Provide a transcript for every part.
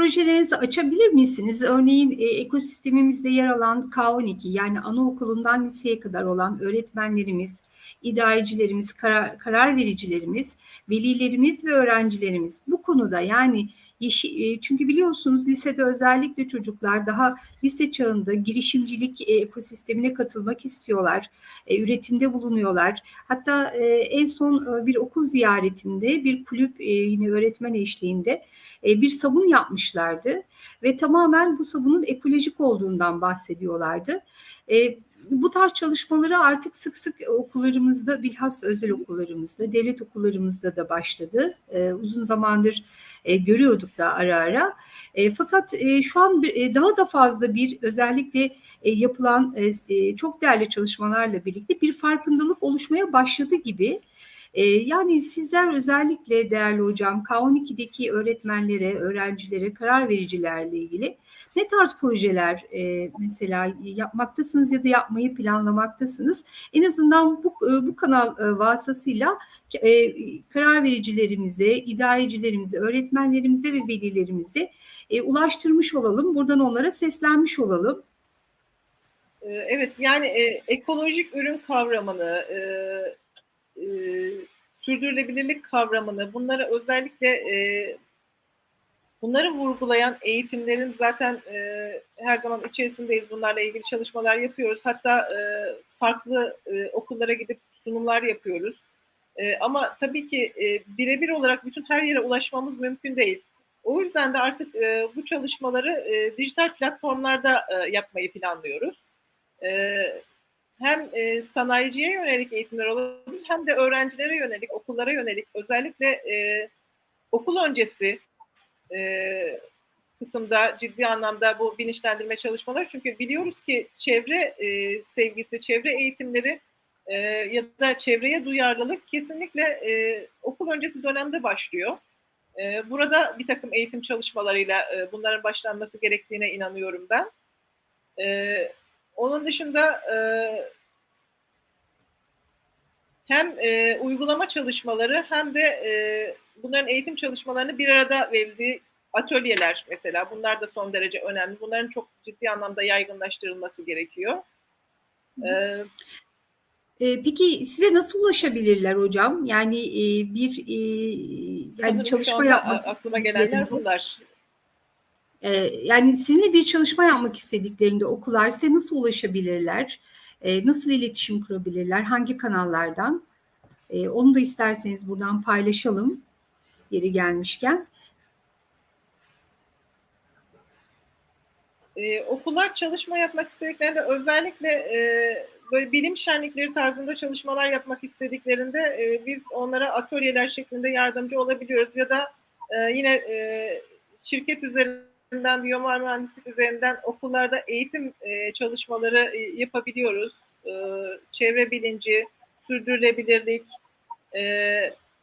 projelerinizi açabilir misiniz? Örneğin e, ekosistemimizde yer alan K12 yani anaokulundan liseye kadar olan öğretmenlerimiz, idarecilerimiz, karar, karar vericilerimiz, velilerimiz ve öğrencilerimiz bu konuda yani e, çünkü biliyorsunuz lisede özellikle çocuklar daha lise çağında girişimcilik e, ekosistemine katılmak istiyorlar, e, üretimde bulunuyorlar. Hatta en son bir okul ziyaretimde bir kulüp yine öğretmen eşliğinde bir sabun yapmışlardı ve tamamen bu sabunun ekolojik olduğundan bahsediyorlardı bu tarz çalışmaları artık sık sık okullarımızda bilhassa özel okullarımızda, devlet okullarımızda da başladı. E, uzun zamandır e, görüyorduk da ara ara. E, fakat e, şu an e, daha da fazla bir özellikle e, yapılan e, e çok değerli çalışmalarla birlikte bir farkındalık oluşmaya başladı gibi. E, yani sizler özellikle değerli hocam K12'deki öğretmenlere, öğrencilere, karar vericilerle ilgili ne tarz projeler e, mesela yapmaktasınız ya da yapmayı planlamaktasınız? En azından bu, e, bu kanal e, vasıtasıyla karar vericilerimize, idarecilerimize, öğretmenlerimize ve velilerimize ulaştırmış olalım. Buradan onlara seslenmiş olalım. Evet yani e, ekolojik ürün kavramını, e, e, sürdürülebilirlik kavramını, bunları özellikle e, bunları vurgulayan eğitimlerin zaten e, her zaman içerisindeyiz. Bunlarla ilgili çalışmalar yapıyoruz. Hatta e, farklı e, okullara gidip sunumlar yapıyoruz. E, ama tabii ki e, birebir olarak bütün her yere ulaşmamız mümkün değil. O yüzden de artık e, bu çalışmaları e, dijital platformlarda e, yapmayı planlıyoruz. E, hem e, sanayiciye yönelik eğitimler olabilir hem de öğrencilere yönelik, okullara yönelik özellikle e, okul öncesi e, kısımda ciddi anlamda bu bilinçlendirme çalışmaları. Çünkü biliyoruz ki çevre e, sevgisi, çevre eğitimleri e, ya da çevreye duyarlılık kesinlikle e, okul öncesi dönemde başlıyor. E, burada bir takım eğitim çalışmalarıyla e, bunların başlanması gerektiğine inanıyorum ben. E, onun dışında e, hem e, uygulama çalışmaları hem de e, bunların eğitim çalışmalarını bir arada verildiği atölyeler mesela bunlar da son derece önemli. Bunların çok ciddi anlamda yaygınlaştırılması gerekiyor. Ee, Peki size nasıl ulaşabilirler hocam? Yani e, bir e, yani çalışma yapmak aklıma gelenler bunlar. E, yani sizinle bir çalışma yapmak istediklerinde okullar size nasıl ulaşabilirler? E, nasıl iletişim kurabilirler? Hangi kanallardan? E, onu da isterseniz buradan paylaşalım yeri gelmişken. Ee, okullar çalışma yapmak istediklerinde özellikle e, böyle bilim şenlikleri tarzında çalışmalar yapmak istediklerinde e, biz onlara atölyeler şeklinde yardımcı olabiliyoruz ya da e, yine e, şirket üzerinden, biyomar mühendislik üzerinden okullarda eğitim e, çalışmaları e, yapabiliyoruz. E, çevre bilinci, sürdürülebilirlik, e,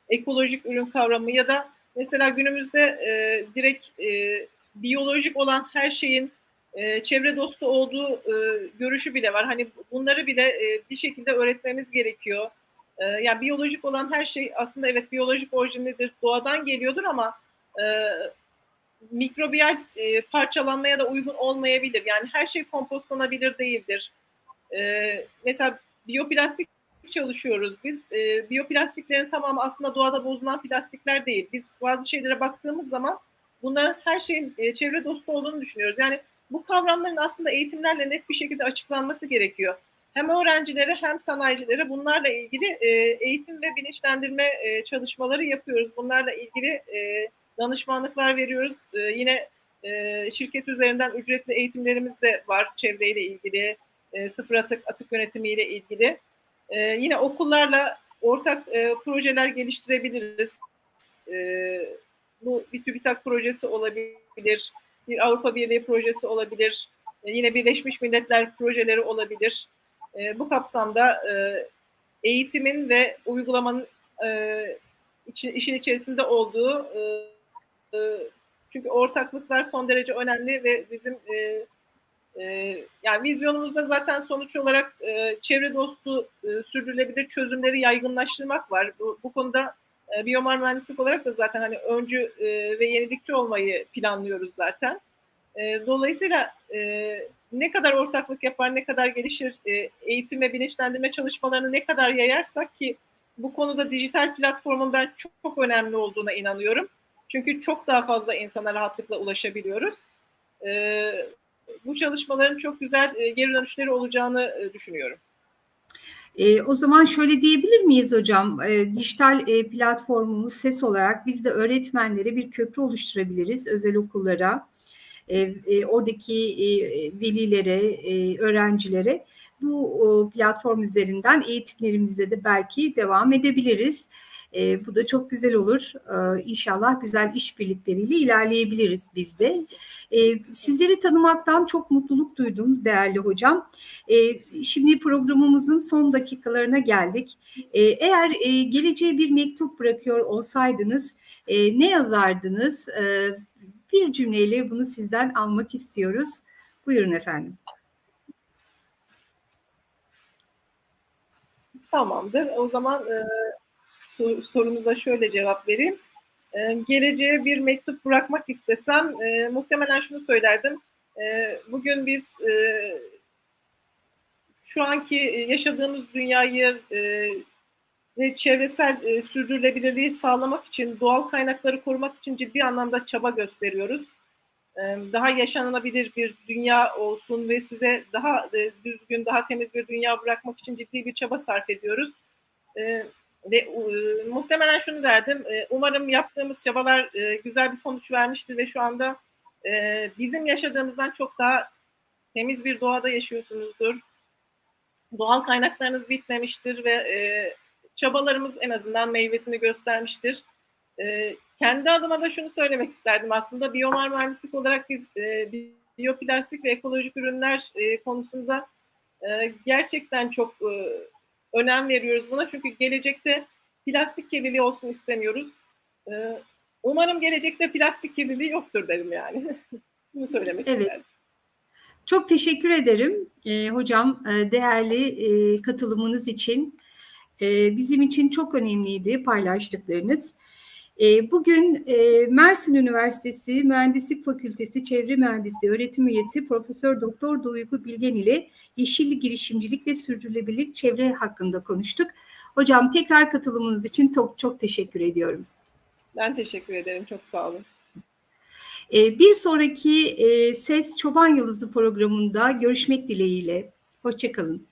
ekolojik ürün kavramı ya da mesela günümüzde e, direkt e, biyolojik olan her şeyin e, çevre dostu olduğu e, görüşü bile var. Hani bunları bile e, bir şekilde öğretmemiz gerekiyor. E, yani biyolojik olan her şey aslında evet biyolojik orijinlidir, doğadan geliyordur ama e, mikrobiyal e, parçalanmaya da uygun olmayabilir. Yani her şey kompostlanabilir değildir. E, mesela biyoplastik çalışıyoruz biz. E, biyoplastiklerin tamamı aslında doğada bozulan plastikler değil. Biz bazı şeylere baktığımız zaman bunların her şeyin e, çevre dostu olduğunu düşünüyoruz. Yani bu kavramların aslında eğitimlerle net bir şekilde açıklanması gerekiyor. Hem öğrencilere hem sanayicilere bunlarla ilgili e, eğitim ve bilinçlendirme e, çalışmaları yapıyoruz. Bunlarla ilgili e, danışmanlıklar veriyoruz. E, yine e, şirket üzerinden ücretli eğitimlerimiz de var çevreyle ilgili, e, sıfır atık, atık yönetimiyle ilgili. E, yine okullarla ortak e, projeler geliştirebiliriz. E, bu bir TÜBİTAK projesi olabilir, bir Avrupa Birliği projesi olabilir, e, yine Birleşmiş Milletler projeleri olabilir. E, bu kapsamda e, eğitimin ve uygulamanın e, için, işin içerisinde olduğu e, çünkü ortaklıklar son derece önemli ve bizim e, e, yani vizyonumuzda zaten sonuç olarak e, çevre dostu e, sürdürülebilir çözümleri yaygınlaştırmak var. Bu, bu konuda E, biyomar mühendislik olarak da zaten hani öncü e, ve yenilikçi olmayı planlıyoruz zaten. E, dolayısıyla e, ne kadar ortaklık yapar, ne kadar gelişir, e, eğitim ve bilinçlendirme çalışmalarını ne kadar yayarsak ki bu konuda dijital platformun ben çok, çok önemli olduğuna inanıyorum. Çünkü çok daha fazla insana rahatlıkla ulaşabiliyoruz. E, bu çalışmaların çok güzel e, geri dönüşleri olacağını e, düşünüyorum. E, o zaman şöyle diyebilir miyiz hocam? E, dijital e, platformumuz ses olarak biz de öğretmenlere bir köprü oluşturabiliriz özel okullara. E, e, oradaki e, velilere, e, öğrencilere bu o, platform üzerinden eğitimlerimizde de belki devam edebiliriz. E, bu da çok güzel olur. E, inşallah güzel işbirlikleriyle ilerleyebiliriz biz de. E, sizleri tanımaktan çok mutluluk duydum değerli hocam. E, şimdi programımızın son dakikalarına geldik. E, eğer e, geleceğe bir mektup bırakıyor olsaydınız e, ne yazardınız? E, bir cümleyle bunu sizden almak istiyoruz. Buyurun efendim. Tamamdır. O zaman e, sorunuza şöyle cevap vereyim. E, geleceğe bir mektup bırakmak istesem e, muhtemelen şunu söylerdim. E, bugün biz e, şu anki yaşadığımız dünyayı e, ve çevresel e, sürdürülebilirliği sağlamak için, doğal kaynakları korumak için ciddi anlamda çaba gösteriyoruz. E, daha yaşanılabilir bir dünya olsun ve size daha e, düzgün, daha temiz bir dünya bırakmak için ciddi bir çaba sarf ediyoruz. E, ve e, muhtemelen şunu derdim, e, umarım yaptığımız çabalar e, güzel bir sonuç vermiştir ve şu anda e, bizim yaşadığımızdan çok daha temiz bir doğada yaşıyorsunuzdur. Doğal kaynaklarınız bitmemiştir ve e, çabalarımız en azından meyvesini göstermiştir. E, kendi adıma da şunu söylemek isterdim aslında. Biyomar mühendislik olarak biz e, biyoplastik ve ekolojik ürünler e, konusunda e, gerçekten çok e, önem veriyoruz buna. Çünkü gelecekte plastik kirliliği olsun istemiyoruz. E, umarım gelecekte plastik kirliliği yoktur derim yani. Bunu söylemek evet. isterdim. Çok teşekkür ederim e, hocam e, değerli e, katılımınız için. E, bizim için çok önemliydi paylaştıklarınız. E, bugün e, Mersin Üniversitesi Mühendislik Fakültesi Çevre Mühendisliği öğretim üyesi Profesör Doktor Duygu Bilgen ile yeşil girişimcilik ve sürdürülebilirlik çevre hakkında konuştuk. Hocam tekrar katılımınız için çok çok teşekkür ediyorum. Ben teşekkür ederim. Çok sağ olun. Bir sonraki Ses Çoban Yıldızı programında görüşmek dileğiyle. Hoşçakalın.